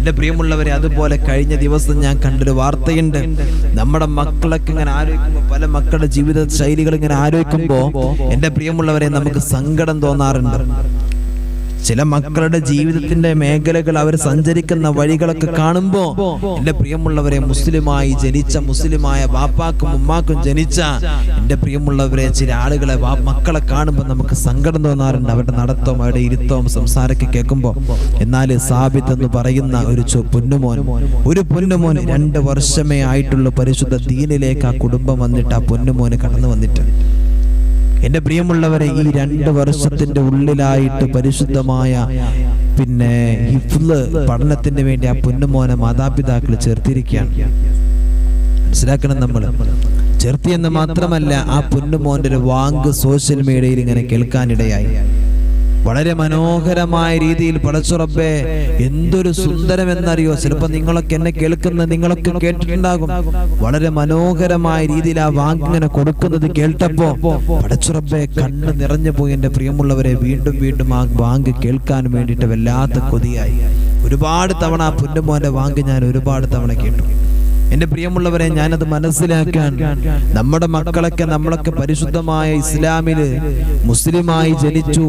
എന്റെ പ്രിയമുള്ളവരെ അതുപോലെ കഴിഞ്ഞ ദിവസം ഞാൻ കണ്ടൊരു വാർത്തയുണ്ട്. നമ്മുടെ മക്കളൊക്കെ ഇങ്ങനെ ആലോചിക്കുമ്പോൾ പല മക്കളുടെ ജീവിത ശൈലികൾ ഇങ്ങനെ ആലോചിക്കുമ്പോൾ എന്റെ പ്രിയമുള്ളവരെ നമുക്ക് സങ്കടം തോന്നാറുണ്ട്. ചില മക്കളുടെ ജീവിതത്തിന്റെ മേഖലകൾ അവർ സഞ്ചരിക്കുന്ന വഴികളൊക്കെ കാണുമ്പോൾ എന്റെ പ്രിയമുള്ളവരെ മുസ്ലിമായി ജനിച്ച മുസ്ലിമായ ബാപ്പാക്കും ഉമ്മാക്കും ജനിച്ച എന്റെ പ്രിയമുള്ളവരെ ചില ആളുകളെ മക്കളെ കാണുമ്പോൾ നമുക്ക് സങ്കടം തോന്നാറുണ്ട്. അവരുടെ നടത്തവും അവരുടെ ഇരുത്തവും സംസാരമൊക്കെ കേൾക്കുമ്പോൾ എന്നാൽ സാബിത്ത് എന്ന് പറയുന്ന ഒരു പൊന്നുമോൻ ഒരു പൊന്നുമോൻ രണ്ട് വർഷമേ ആയിട്ടുള്ള പരിശുദ്ധ ദീനിലേക്ക് ആ കുടുംബം വന്നിട്ട് ആ പൊന്നുമോന് കടന്നു വന്നിട്ട്. എന്റെ പ്രിയമുള്ളവരെ ഈ രണ്ട് വർഷത്തിന്റെ ഉള്ളിലായിട്ട് പരിശുദ്ധമായ പിന്നെ ഹിഫ്ല് പഠനത്തിന് വേണ്ടി ആ പൊന്നുമോനെ മാതാപിതാക്കൾ ചേർത്തിരിക്കുകയാണ്. മനസ്സിലാക്കണം നമ്മൾ ചേർത്തിയെന്ന് മാത്രമല്ല ആ പൊന്നുമോന്റെ ഒരു വാങ്ക് സോഷ്യൽ മീഡിയയിൽ ഇങ്ങനെ കേൾക്കാനിടയായി. വളരെ മനോഹരമായ രീതിയിൽ പടച്ചുറപ്പേ എന്തൊരു സുന്ദരം സുന്ദരമെന്നറിയോ? ചിലപ്പോ നിങ്ങളൊക്കെ എന്നെ കേൾക്കുന്ന നിങ്ങളൊക്കെ കേട്ടിട്ടുണ്ടാകും. വളരെ മനോഹരമായ രീതിയിൽ ആ വാങ്ക് ഇങ്ങനെ കൊടുക്കുന്നത് കേട്ടപ്പോ പടച്ചുറപ്പേ കണ്ണ് നിറഞ്ഞു പോയി എന്റെ പ്രിയമുള്ളവരെ വീണ്ടും വീണ്ടും ആ വാങ്ക് കേൾക്കാൻ വേണ്ടിയിട്ട് വല്ലാത്ത കൊതിയായി. ഒരുപാട് തവണ ആ പൊന്നുമോന്റെ വാങ്ക് ഞാൻ ഒരുപാട് തവണ കേട്ടു. എന്റെ പ്രിയമുള്ളവരെ ഞാനത് മനസ്സിലാക്കാൻ നമ്മുടെ മക്കളൊക്കെ നമ്മളൊക്കെ പരിശുദ്ധമായ ഇസ്ലാമിൽ മുസ്ലിമായി ജനിച്ചു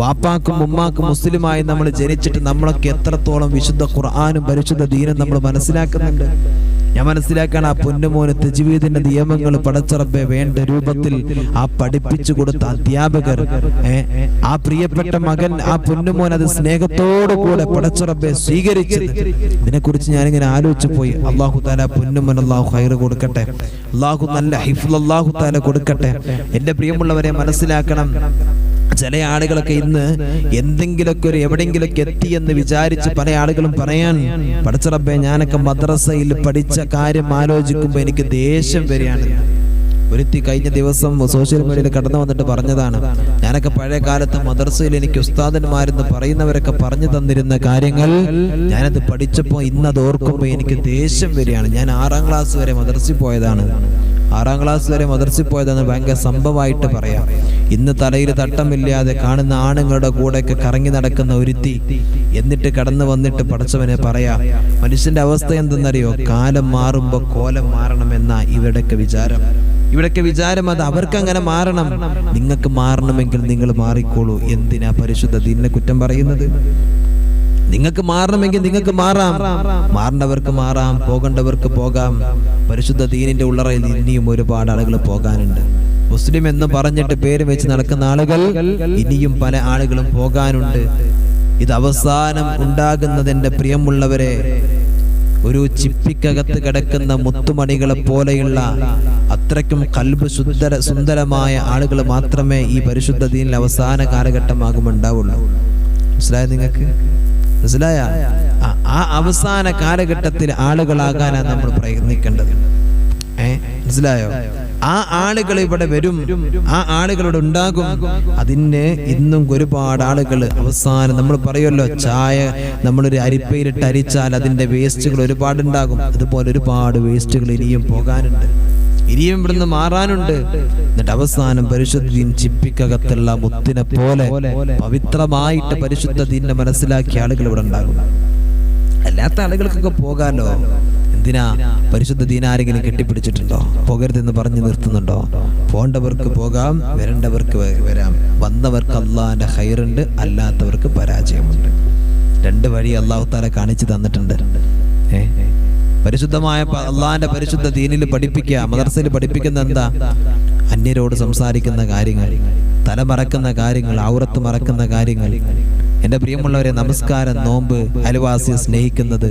വാപ്പാക്കും ഉമ്മാക്കും മുസ്ലിമായി നമ്മൾ ജനിച്ചിട്ട് നമ്മളൊക്കെ എത്രത്തോളം വിശുദ്ധ ഖുർആാനും പരിശുദ്ധ ദീനും നമ്മൾ മനസ്സിലാക്കുന്നുണ്ട്. ഞാൻ മനസ്സിലാക്കാൻ ആ പൊന്നുമോന് തെജുവീതിന്റെ നിയമങ്ങൾ പടച്ചറബെ വേണ്ട രൂപത്തിൽ ആ പഠിപ്പിച്ചു കൊടുത്ത അധ്യാപകർ ആ പ്രിയപ്പെട്ട മകൻ ആ പൊന്നുമോൻ അത് സ്നേഹത്തോടു കൂടെ പടച്ചറബെ സ്വീകരിച്ചത്. ഇതിനെക്കുറിച്ച് ഞാനിങ്ങനെ ആലോചിച്ചു പോയി. അള്ളാഹു താല പൊന്നുമോൻ അള്ളാഹു ഹൈർ കൊടുക്കട്ടെ. അള്ളാഹു നല്ല ഹിഫുൽ അള്ളാഹു താല കൊടുക്കട്ടെ. എന്റെ പ്രിയമുള്ളവരെ മനസ്സിലാക്കണം. ചില ആളുകളൊക്കെ ഇന്ന് എന്തെങ്കിലുമൊക്കെ ഒരു എവിടെയെങ്കിലൊക്കെ എത്തി എന്ന് വിചാരിച്ച് പല ആളുകളും പറയാൻ പഠിച്ചറബേ ഞാനൊക്കെ മദ്രസയിൽ പഠിച്ച കാര്യം ആലോചിക്കുമ്പോൾ എനിക്ക് ദേഷ്യം വരികയാണ്. ഒരുത്തി കഴിഞ്ഞ ദിവസം സോഷ്യൽ മീഡിയയിൽ കടന്നു വന്നിട്ട് പറഞ്ഞതാണ് ഞാനൊക്കെ പഴയ കാലത്ത് മദർസയിൽ എനിക്ക് ഉസ്താദന്മാരെന്ന് പറയുന്നവരൊക്കെ പറഞ്ഞു തന്നിരുന്ന കാര്യങ്ങൾ ഞാനത് പഠിച്ചപ്പോൾ ഇന്നത് ഓർക്കുമ്പോൾ എനിക്ക് ദേഷ്യം വരികയാണ്. ഞാൻ ആറാം ക്ലാസ് വരെ മദർസിൽ പോയതാണ്. ആറാം ക്ലാസ് വരെ മദർസിൽ പോയതെന്ന് ഭയങ്കര സംഭവമായിട്ട് പറയാം. ഇന്ന് തലയിൽ തട്ടമില്ലാതെ കാണുന്ന ആണുങ്ങളുടെ കൂടെയൊക്കെ കറങ്ങി നടക്കുന്ന ഒരുത്തി എന്നിട്ട് കടന്നു വന്നിട്ട് പഠിച്ചവനെ പറയാം മനുഷ്യന്റെ അവസ്ഥ എന്തെന്നറിയോ? കാലം മാറുമ്പോൾ കോലം മാറണമെന്ന ഇവരുടെയൊക്കെ വിചാരം. ഇവിടൊക്കെ വിചാരം അത് അവർക്ക് അങ്ങനെ മാറണം. നിങ്ങൾക്ക് മാറണമെങ്കിൽ നിങ്ങൾ മാറിക്കോളൂ. എന്തിനാ പരിശുദ്ധ ദീനിനെ കുറ്റം പറയുന്നത്? നിങ്ങൾക്ക് മാറണമെങ്കിൽ നിങ്ങൾക്ക് മാറാം. മാറേണ്ടവർക്ക് മാറാം. പോകേണ്ടവർക്ക് പോകാം. പരിശുദ്ധ ദീനിന്റെ ഉള്ളറയിൽ ഇനിയും ഒരുപാട് ആളുകൾ പോകാനുണ്ട്. മുസ്ലിം എന്ന് പറഞ്ഞിട്ട് പേര് വെച്ച് നടക്കുന്ന ആളുകൾ ഇനിയും പല ആളുകളും പോകാനുണ്ട്. ഇത് അവസാനം ഉണ്ടാകുന്നതിന്റെ പ്രിയമുള്ളവരെ ഒരു ചിപ്പിക്കകത്ത് കിടക്കുന്ന മുത്തുമണികളെ പോലെയുള്ള അത്രയ്ക്കും കൽബ് ശുദ്ധര സുന്ദരമായ ആളുകൾ മാത്രമേ ഈ പരിശുദ്ധ ദീനിൽ അവസാന കാലഘട്ടമാകുമ്പോൾ ഉണ്ടാവുള്ളൂ. മനസ്സിലായ നിങ്ങൾക്ക്? മനസ്സിലായ? ആ- അവസാന കാലഘട്ടത്തിൽ ആളുകളാകാനാണ് നമ്മൾ പ്രയത്നിക്കേണ്ടത്. ഏ മനസ്സിലായോ? ആ ആളുകൾ ഇവിടെ വരും. ആ ആളുകളോട് ഉണ്ടാകും. അതിന് ഇന്നും ഒരുപാട് ആളുകൾ അവസാനം നമ്മൾ പറയുമല്ലോ ചായ നമ്മളൊരു അരിപ്പയിലിട്ട് അരിച്ചാൽ അതിന്റെ വേസ്റ്റുകൾ ഒരുപാട് ഉണ്ടാകും അതുപോലെ ഒരുപാട് വേസ്റ്റുകൾ ഇനിയും പോകാനുണ്ട്. ഇനിയും ഇവിടുന്ന് മാറാനുണ്ട്. എന്നിട്ട് അവസാനം പരിശുദ്ധ ദീൻ ചിപ്പിക്കകത്തുള്ള മുത്തിനെ പോലെ പവിത്രമായിട്ട് പരിശുദ്ധ ദീനെ മനസ്സിലാക്കിയ ആളുകൾ ഇവിടെ ഉണ്ടാകും. അല്ലാത്ത ആളുകൾക്കൊക്കെ പോകാലോ? എന്തിനാ? പരിശുദ്ധ ദീന ആരെങ്കിലും കെട്ടിപ്പിടിച്ചിട്ടുണ്ടോ? പോകരുതെന്ന് പറഞ്ഞു നിർത്തുന്നുണ്ടോ? പോണ്ടവർക്ക് പോകാം വരേണ്ടവർക്ക് വരാം. വന്നവർക്ക് അള്ളാഹിന്റെ ഹൈറുണ്ട് അല്ലാത്തവർക്ക് പരാജയമുണ്ട്. രണ്ട് വഴി അള്ളാഹു താല കാണിച്ചു തന്നിട്ടുണ്ട്. ഏ? പരിശുദ്ധമായ അള്ളാഹിന്റെ പരിശുദ്ധ ദീനിൽ പഠിപ്പിക്കുക മദർസയിൽ പഠിപ്പിക്കുന്ന എന്താ? അന്യരോട് സംസാരിക്കുന്ന കാര്യങ്ങൾ തല മറക്കുന്ന കാര്യങ്ങൾ ഔറത്ത് മറക്കുന്ന കാര്യങ്ങൾ. എന്റെ പ്രിയമുള്ളവരെ നമസ്കാരം നോമ്പ് അയൽവാസിയെ സ്നേഹിക്കുന്നത്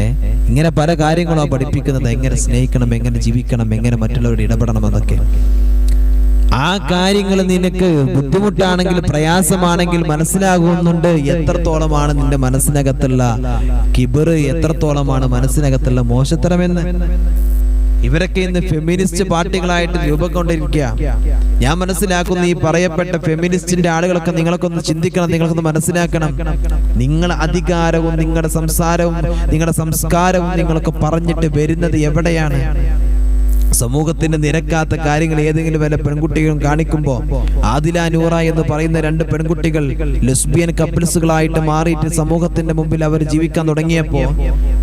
ഏ? ഇങ്ങനെ പല കാര്യങ്ങളോ പഠിപ്പിക്കുന്നത്. എങ്ങനെ സ്നേഹിക്കണം എങ്ങനെ ജീവിക്കണം എങ്ങനെ മറ്റുള്ളവരോട് ഇടപെടണം എന്നൊക്കെ. ആ കാര്യങ്ങൾ നിനക്ക് ബുദ്ധിമുട്ടാണെങ്കിൽ പ്രയാസമാണെങ്കിൽ മനസ്സിലാകുന്നുണ്ട്. എത്രത്തോളമാണ് നിന്റെ മനസ്സിനകത്തുള്ള കിബറ്? എത്രത്തോളമാണ് മനസ്സിനകത്തുള്ള മോശത്തരമെന്ന്? ഇവരൊക്കെ ഇന്ന് ഫെമിനിസ്റ്റ് പാർട്ടികളായിട്ട് രൂപം കൊണ്ടിരിക്കുക ഞാൻ മനസ്സിലാക്കുന്ന ഈ പറയപ്പെട്ട ഫെമിനിസ്റ്റിന്റെ ആളുകളൊക്കെ നിങ്ങൾക്കൊന്ന് ചിന്തിക്കണം നിങ്ങൾക്കൊന്ന് മനസ്സിലാക്കണം. നിങ്ങൾ അധികാരവും നിങ്ങളുടെ സംസാരവും നിങ്ങളുടെ സംസ്കാരവും നിങ്ങളൊക്കെ പറഞ്ഞിട്ട് വരുന്നത് എവിടെയാണ്? സമൂഹത്തിന്റെ നിരക്കാത്ത കാര്യങ്ങൾ ഏതെങ്കിലും വല്ല പെൺകുട്ടികളും കാണിക്കുമ്പോൾ ആദില നൂറ എന്ന് പറയുന്ന രണ്ട് പെൺകുട്ടികൾ ലെസ്ബിയൻ കപ്പിൾസുകളായിട്ട് മാറിയിട്ട് സമൂഹത്തിന്റെ മുമ്പിൽ അവർ ജീവിക്കാൻ തുടങ്ങിയപ്പോൾ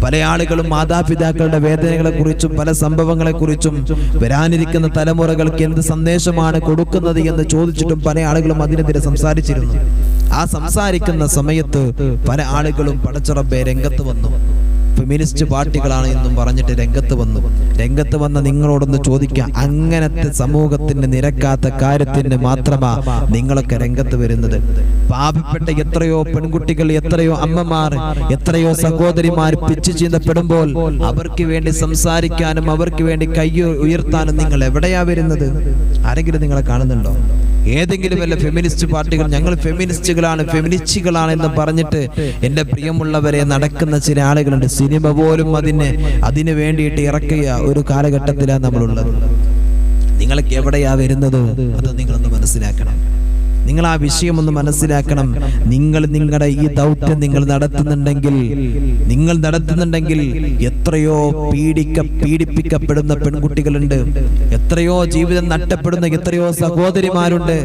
പല ആളുകളും മാതാപിതാക്കളുടെ വേദനകളെ കുറിച്ചും പല സംഭവങ്ങളെ കുറിച്ചും വരാനിരിക്കുന്ന തലമുറകൾക്ക് എന്ത് സന്ദേശമാണ് കൊടുക്കുന്നത് എന്ന് ചോദിച്ചിട്ടും പല ആളുകളും അതിനെതിരെ സംസാരിച്ചിരുന്നു. ആ സംസാരിക്കുന്ന സമയത്ത് പല ആളുകളും പടച്ചുറബെ രംഗത്ത് വന്നു. ഫെമിനിസ്റ്റ് പാർട്ടികളാണ് എന്നും പറഞ്ഞിട്ട് രംഗത്ത് വന്നു. രംഗത്ത് വന്ന നിങ്ങളോടൊന്ന് ചോദിക്കാം. അങ്ങനത്തെ സമൂഹത്തിന് നിരക്കാത്ത കാര്യത്തിന് മാത്രമാ നിങ്ങളൊക്കെ രംഗത്ത് വരുന്നത്. പാപപ്പെട്ട എത്രയോ പെൺകുട്ടികൾ എത്രയോ അമ്മമാർ എത്രയോ സഹോദരിമാർ പിച്ചു ചീന്തപ്പെടുമ്പോൾ അവർക്ക് വേണ്ടി സംസാരിക്കാനും അവർക്ക് വേണ്ടി കൈ ഉയർത്താനും നിങ്ങൾ എവിടെയാ വരുന്നത്? ആരെങ്കിലും നിങ്ങളെ കാണുന്നുണ്ടോ? ഏതെങ്കിലും വല്ല ഫെമിനിസ്റ്റ് പാർട്ടികൾ ഞങ്ങൾ ഫെമിനിസ്റ്റുകളാണ് ഫെമിനിസ്റ്റുകളാണ് എന്ന് പറഞ്ഞിട്ട് എന്റെ പ്രിയമുള്ളവരെ നടക്കുന്ന ചില ആളുകളുണ്ട്. സിനിമ പോലും അതിന് അതിന് വേണ്ടിയിട്ട് ഇറക്കിയ ഒരു കാലഘട്ടത്തിലാണ് നമ്മളുള്ളത്. നിങ്ങൾക്ക് എവിടെയാ വരുന്നത് അത് നിങ്ങളൊന്ന് മനസ്സിലാക്കണം. നിങ്ങൾ ആ വിഷയം ഒന്ന് മനസ്സിലാക്കണം. നിങ്ങൾ നിങ്ങളുടെ ഈ ദൗത്യം നിങ്ങൾ നടത്തുന്നുണ്ടെങ്കിൽ നിങ്ങൾ നടത്തുന്നുണ്ടെങ്കിൽ എത്രയോ പീഡിക്ക പീഡിപ്പിക്കപ്പെടുന്ന പെൺകുട്ടികളുണ്ട്. എത്രയോ ജീവിതം നഷ്ടപ്പെടുന്ന എത്രയോ സഹോദരിമാരുണ്ട്.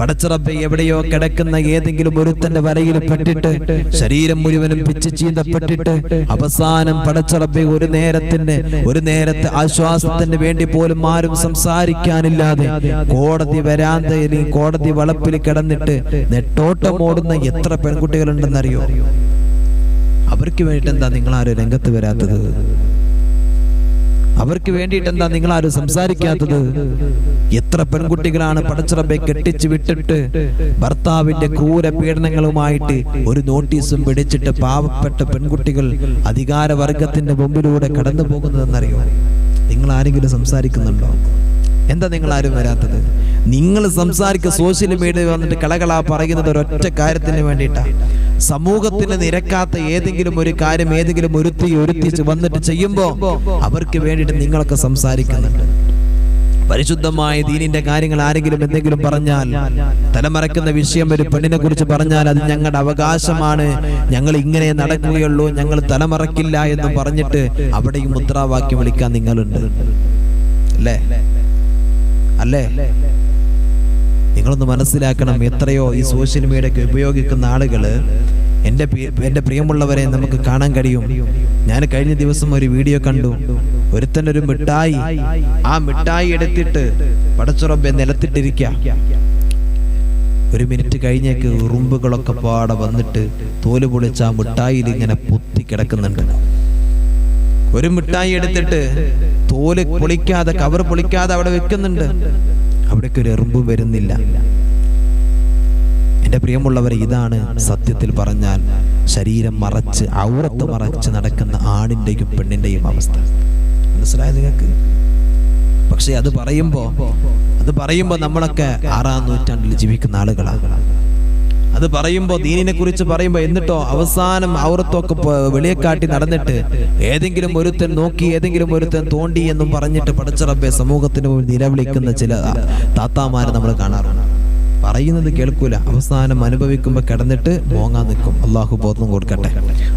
പടച്ചിറപ്പ് എവിടെയോ കിടക്കുന്ന ഏതെങ്കിലും ഒരുത്തന്റെ വലയിൽ പെട്ടിട്ട് ശരീരം മുഴുവനും പിച്ച് ചീന്തപ്പെട്ടിട്ട് അവസാനം പടച്ചിറപ്പ് ഒരു നേരത്തിന് ഒരു നേരത്തെ ആശ്വാസത്തിന് വേണ്ടി പോലും ആരും സംസാരിക്കാനില്ലാതെ കോടതി വരാന്തയിൽ കോടതി വളപ്പിൽ കിടന്നിട്ട് നെട്ടോട്ടമോടുന്ന എത്ര പെൺകുട്ടികളുണ്ടെന്നറിയോ? അവർക്ക് വേണ്ടിയിട്ട് എന്താ നിങ്ങൾ ആരും രംഗത്ത് വരാത്തത്? അവർക്ക് വേണ്ടിയിട്ട് എന്താ നിങ്ങൾ ആരും സംസാരിക്കാത്തത്? എത്ര പെൺകുട്ടികളാണ് പടച്ചിറബെ കെട്ടിച്ച് വിട്ടിട്ട് ഭർത്താവിന്റെ ക്രൂര പീഡനങ്ങളുമായിട്ട് ഒരു നോട്ടീസും പിടിച്ചിട്ട് പാവപ്പെട്ട പെൺകുട്ടികൾ അധികാരവർഗത്തിന്റെ മുമ്പിലൂടെ കടന്നു പോകുന്നതെന്നറിയോ നിങ്ങൾ ആരെങ്കിലും സംസാരിക്കുന്നുണ്ടോ? എന്താ നിങ്ങൾ ആരും വരാത്തത്? നിങ്ങൾ സംസാരിക്കുക സോഷ്യൽ മീഡിയ വന്നിട്ട് കളകളാ പറയുന്നത് ഒരൊറ്റ കാര്യത്തിന് വേണ്ടിയിട്ടാണ് സമൂഹത്തിന് നിരക്കാത്ത ഏതെങ്കിലും ഒരു കാര്യം ഏതെങ്കിലും ഒരുത്തി ഒരുത്തി വന്നിട്ട് ചെയ്യുമ്പോൾ അവർക്ക് വേണ്ടിയിട്ട് നിങ്ങളൊക്കെ സംസാരിക്കുന്നുണ്ട്. പരിശുദ്ധമായ ദീനിന്റെ കാര്യങ്ങൾ ആരെങ്കിലും എന്തെങ്കിലും പറഞ്ഞാൽ തലമറക്കുന്ന വിഷയം ഒരു പെണ്ണിനെ കുറിച്ച് പറഞ്ഞാൽ അത് ഞങ്ങളുടെ അവകാശമാണ്. ഞങ്ങൾ ഇങ്ങനെ നടക്കുകയുള്ളൂ ഞങ്ങൾ തലമറക്കില്ല എന്ന് പറഞ്ഞിട്ട് അവിടെയും മുദ്രാവാക്യം വിളിക്കാൻ നിങ്ങളുണ്ട്. അല്ലേ? അല്ലേ? നിങ്ങളൊന്ന് മനസ്സിലാക്കണം എത്രയോ ഈ സോഷ്യൽ മീഡിയക്ക് ഉപയോഗിക്കുന്ന ആളുകൾ എന്റെ എന്റെ പ്രിയമുള്ളവരെ നമുക്ക് കാണാൻ കഴിയും. ഞാൻ കഴിഞ്ഞ ദിവസം ഒരു വീഡിയോ കണ്ടു. ഒരുത്തൻ ഒരു മിഠായി ആ മിഠായി എടുത്തിട്ട് പടച്ചുറമ്പെ നിലത്തിട്ടിരിക്കുക ഒരു മിനിറ്റ് കഴിഞ്ഞേക്ക് ഉറുമ്പുകളൊക്കെ പാടെ വന്നിട്ട് തോൽ പൊളിച്ച ആ മിഠായിൽ ഇങ്ങനെ പൊത്തി കിടക്കുന്നുണ്ട്. ഒരു മിഠായി എടുത്തിട്ട് തോൽ പൊളിക്കാതെ കവർ പൊളിക്കാതെ അവിടെ വെക്കുന്നുണ്ട്. അവിടേക്ക് ഒരു എറുമ്പും വരുന്നില്ല. എന്റെ പ്രിയമുള്ളവരെ ഇതാണ് സത്യത്തിൽ പറഞ്ഞാൽ ശരീരം മറച്ച് ഔറത്ത് മറച്ച് നടക്കുന്ന ആണിന്റെയും പെണ്ണിന്റെയും അവസ്ഥ. മനസ്സിലായത് നിങ്ങൾക്ക്? പക്ഷെ അത് പറയുമ്പോ അത് പറയുമ്പോ നമ്മളൊക്കെ ആറാം നൂറ്റാണ്ടിൽ ജീവിക്കുന്ന ആളുകളാണ്. അത് പറയുമ്പോ ദീനിനെ കുറിച്ച് പറയുമ്പോ എന്നിട്ടോ അവസാനം ഔറത്തൊക്കെ വെളിയെ കാട്ടി നടന്നിട്ട് ഏതെങ്കിലും ഒരുത്തൻ നോക്കി ഏതെങ്കിലും ഒരുത്തൻ തോണ്ടി എന്നും പറഞ്ഞിട്ട് പടച്ചറബെ സമൂഹത്തിന് മുമ്പിൽ നിലവിളിക്കുന്ന ചില താത്താമാരെ നമ്മൾ കാണാറുണ്ട്. പറയുന്നത് കേൾക്കൂല. അവസാനം അനുഭവിക്കുമ്പോൾ കിടന്നിട്ട് മോങ്ങാൻ നിൽക്കും. അള്ളാഹു ബോധം കൊടുക്കട്ടെ.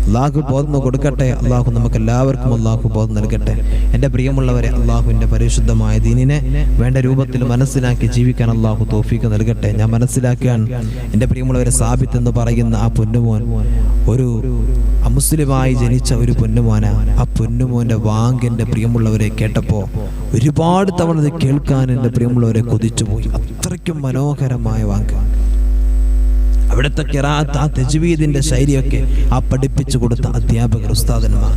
അള്ളാഹു ബോധം കൊടുക്കട്ടെ. അള്ളാഹു നമുക്ക് എല്ലാവർക്കും അള്ളാഹു ബോധം നൽകട്ടെ. എന്റെ പ്രിയമുള്ളവരെ അള്ളാഹുവിന്റെ പരിശുദ്ധമായ ദീനിനെ വേണ്ട രൂപത്തിൽ മനസ്സിലാക്കി ജീവിക്കാൻ അള്ളാഹു തോഫീക്ക് നൽകട്ടെ. ഞാൻ മനസ്സിലാക്കാൻ എന്റെ പ്രിയമുള്ളവരെ സാബിത്ത് എന്ന് പറയുന്ന ആ പൊന്നുമോൻ ഒരു അമുസ്ലിമായി ജനിച്ച ഒരു പൊന്നുമോന. ആ പൊന്നുമോന്റെ വാങ്ക് എന്റെ പ്രിയമുള്ളവരെ കേട്ടപ്പോൾ ഒരുപാട് തവണ കേൾക്കാൻ എന്റെ പ്രിയമുള്ളവരെ കൊതിച്ചു കൊതിച്ചുപോയി അത്രയ്ക്കും മനോഹരമായ വാങ്ക് അവിടുത്തെ കിറാത്ത് ആ തെജുവീദിന്റെ ശൈലിയൊക്കെ ആ പഠിപ്പിച്ചു കൊടുത്ത അധ്യാപകർ ഉസ്താദന്മാർ.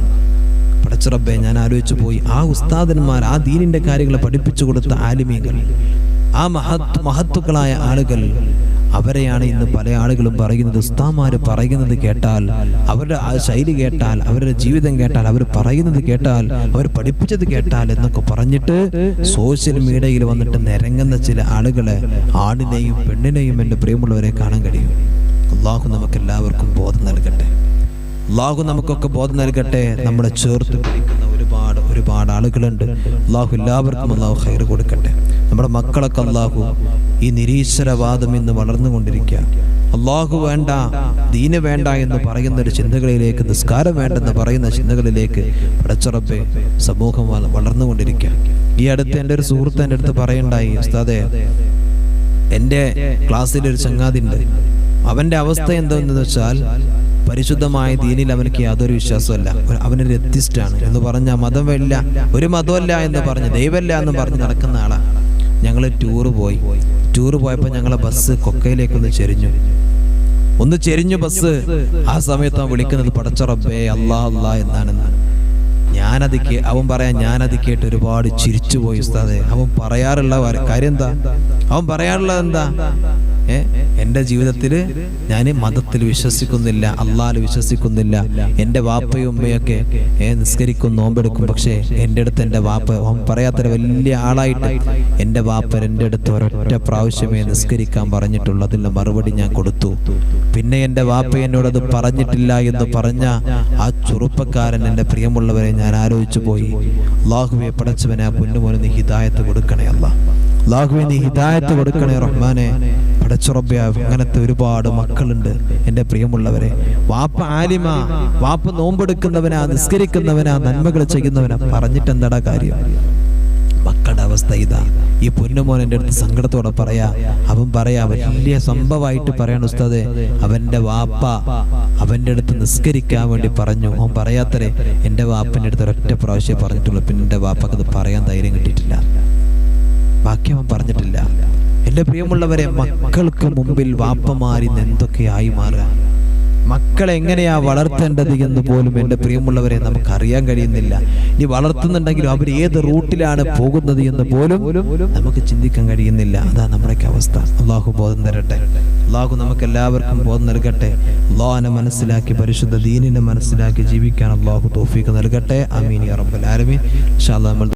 പടച്ചുറബെ ഞാൻ ആലോചിച്ചു പോയി. ആ ഉസ്താദന്മാർ ആ ദീനിന്റെ കാര്യങ്ങൾ പഠിപ്പിച്ചു കൊടുത്ത ആലിമീകൾ ആ മഹത് മഹത്തുക്കളായ ആളുകൾ അവരെയാണ് ഇന്ന് പല ആളുകളും പറയുന്നത് ഉസ്താമാർ പറയുന്നത് കേട്ടാൽ അവരുടെ ആ ശൈലി കേട്ടാൽ അവരുടെ ജീവിതം കേട്ടാൽ അവർ പറയുന്നത് കേട്ടാൽ അവർ പഠിപ്പിച്ചത് കേട്ടാൽ എന്നൊക്കെ പറഞ്ഞിട്ട് സോഷ്യൽ മീഡിയയിൽ വന്നിട്ട് നിരങ്ങുന്ന ചില ആളുകളെ ആണിനെയും പെണ്ണിനെയും എന്റെ പ്രിയമുള്ളവരെ കാണാൻ കഴിയും. അള്ളാഹു നമുക്ക് എല്ലാവർക്കും ബോധം നൽകട്ടെ. അള്ളാഹു നമുക്കൊക്കെ ബോധം നൽകട്ടെ. നമ്മളെ ചേർത്ത് പിടിക്കുന്ന ഒരുപാട് ഒരുപാട് ആളുകളുണ്ട്. അള്ളാഹു എല്ലാവർക്കും അള്ളാഹു ഹൈർ കൊടുക്കട്ടെ. നമ്മുടെ മക്കളൊക്കെ അള്ളാഹു ഈ നിരീശ്വരവാദം ഇന്ന് വളർന്നുകൊണ്ടിരിക്കുക. അള്ളാഹു വേണ്ട ദീന വേണ്ട എന്ന് പറയുന്ന ഒരു ചിന്തകളിലേക്ക് നിസ്കാരം വേണ്ടെന്ന് പറയുന്ന ചിന്തകളിലേക്ക് പടച്ചുറപ്പ് സമൂഹം വള- വളർന്നുകൊണ്ടിരിക്കുക. ഈ അടുത്ത് എന്റെ ഒരു സുഹൃത്ത് എന്റെ അടുത്ത് പറയണ്ടായി ഉസ്താദെ എന്റെ ക്ലാസ്സിൽ ഒരു ചങ്ങാതിണ്ട്. അവന്റെ അവസ്ഥ എന്താണെന്ന് വെച്ചാൽ പരിശുദ്ധമായ ദീനിൽ അവനക്ക് യാതൊരു വിശ്വാസമല്ല അവനൊരു വ്യത്യസ്തമാണ് എന്ന് പറഞ്ഞ മതമല്ല ഒരു മതമല്ല എന്ന് പറഞ്ഞ് ദൈവമല്ല എന്ന് പറഞ്ഞ് നടക്കുന്ന ആളാണ് ഞങ്ങൾ ടൂറ് പോയി. ടൂറ് പോയപ്പോൾ ഞങ്ങളെ ബസ് കൊക്കയിലേക്കൊന്ന് ചെരിഞ്ഞു. ഒന്ന് ചെരിഞ്ഞു ബസ്. ആ സമയത്ത് അവൻ വിളിക്കുന്നത് പടച്ചറബേ അല്ലാ അല്ലാ എന്നാണ് ഞാനത് അവൻ പറയാൻ ഞാനത് കേട്ട് ഒരുപാട് ചിരിച്ചു പോയി ഉസ്താദെ. അവൻ പറയാറുള്ള കാര്യം എന്താ? അവൻ പറയാറുള്ളത് എന്താ? എന്റെ ജീവിതത്തിൽ ഞാൻ മതത്തിൽ വിശ്വസിക്കുന്നില്ല അള്ളാഹിൽ വിശ്വസിക്കുന്നില്ല. എന്റെ വാപ്പയും ഉമ്മയൊക്കെ നിസ്കരിക്കും നോമ്പെടുക്കും. പക്ഷേ എന്റെ അടുത്ത് എന്റെ വാപ്പ പറയാത്തൊരു വലിയ ആളായിട്ട് എന്റെ വാപ്പ എന്റെ അടുത്ത് ഒരൊറ്റ പ്രാവശ്യമേ നിസ്കരിക്കാൻ പറഞ്ഞിട്ടുള്ളൂ. മറുപടി ഞാൻ കൊടുത്തു. പിന്നെ എന്റെ വാപ്പ എന്നോടത് പറഞ്ഞിട്ടില്ല എന്ന് പറഞ്ഞ ആ ചെറുപ്പക്കാരൻ എന്റെ പ്രിയമുള്ളവരെ ഞാൻ ആലോചിച്ചു പോയി. അള്ളാഹുവെ പടച്ചവനെ ആ പൊന്നുമോനെ നീ ഹിദായത്ത് കൊടുക്കണേ അല്ല അള്ളാഹുവെ നീ ഹിദായത്ത് കൊടുക്കണേ റഹ്മാനെ. പടച്ചുറബ്യ അങ്ങനത്തെ ഒരുപാട് മക്കളുണ്ട്. എന്റെ പ്രിയമുള്ളവരെ വാപ്പ ആലിമ വാപ്പ നോമ്പെടുക്കുന്നവനാ നിസ്കരിക്കുന്നവനാ നന്മകൾ ചെയ്യുന്നവനാ പറഞ്ഞിട്ട് എന്താടാ കാര്യം? മക്കളുടെ അവസ്ഥ ഇതാ. ഈ പൊന്നുമോൻ എന്റെ അടുത്ത് സങ്കടത്തോടെ പറയാ അവൻ പറയാ വലിയ സംഭവമായിട്ട് പറയാണ് ഉസ്താദെ. അവന്റെ വാപ്പ അവന്റെ അടുത്ത് നിസ്കരിക്കാൻ വേണ്ടി പറഞ്ഞു. അവൻ പറയാത്തരെ എന്റെ വാപ്പന്റെ അടുത്ത് ഒരൊറ്റ പ്രാവശ്യം പറഞ്ഞിട്ടുള്ളൂ. പിന്നെ എന്റെ വാപ്പക്ക് അത് പറയാൻ ധൈര്യം കിട്ടിയിട്ടില്ല. ബാക്കി അവൻ പറഞ്ഞിട്ടില്ല. എന്റെ പ്രിയമുള്ളവരെ മക്കൾക്ക് മുമ്പിൽ വാപ്പമാരിന്ന് എന്തൊക്കെയായി മാറുക? മക്കളെ എങ്ങനെയാ വളർത്തേണ്ടത് എന്ന് പോലും എന്റെ പ്രിയമുള്ളവരെ നമുക്ക് അറിയാൻ കഴിയുന്നില്ല. ഇനി വളർത്തുന്നുണ്ടെങ്കിലും അവർ ഏത് റൂട്ടിലാണ് പോകുന്നത് എന്ന് പോലും നമുക്ക് ചിന്തിക്കാൻ കഴിയുന്നില്ല. അതാ നമ്മുടെ അവസ്ഥ. അള്ളാഹു ബോധം തരട്ടെ. അള്ളാഹു നമുക്ക് എല്ലാവർക്കും ബോധം നൽകട്ടെ. അള്ളാഹിനെ മനസ്സിലാക്കി പരിശുദ്ധ ദീനിനെ മനസ്സിലാക്കി ജീവിക്കാൻ അള്ളാഹു തോഫീക്ക് നൽകട്ടെ. അമീൻ യാ റബ്ബൽ ആലമീൻ. അല്ലാഹ് നമ്മൾ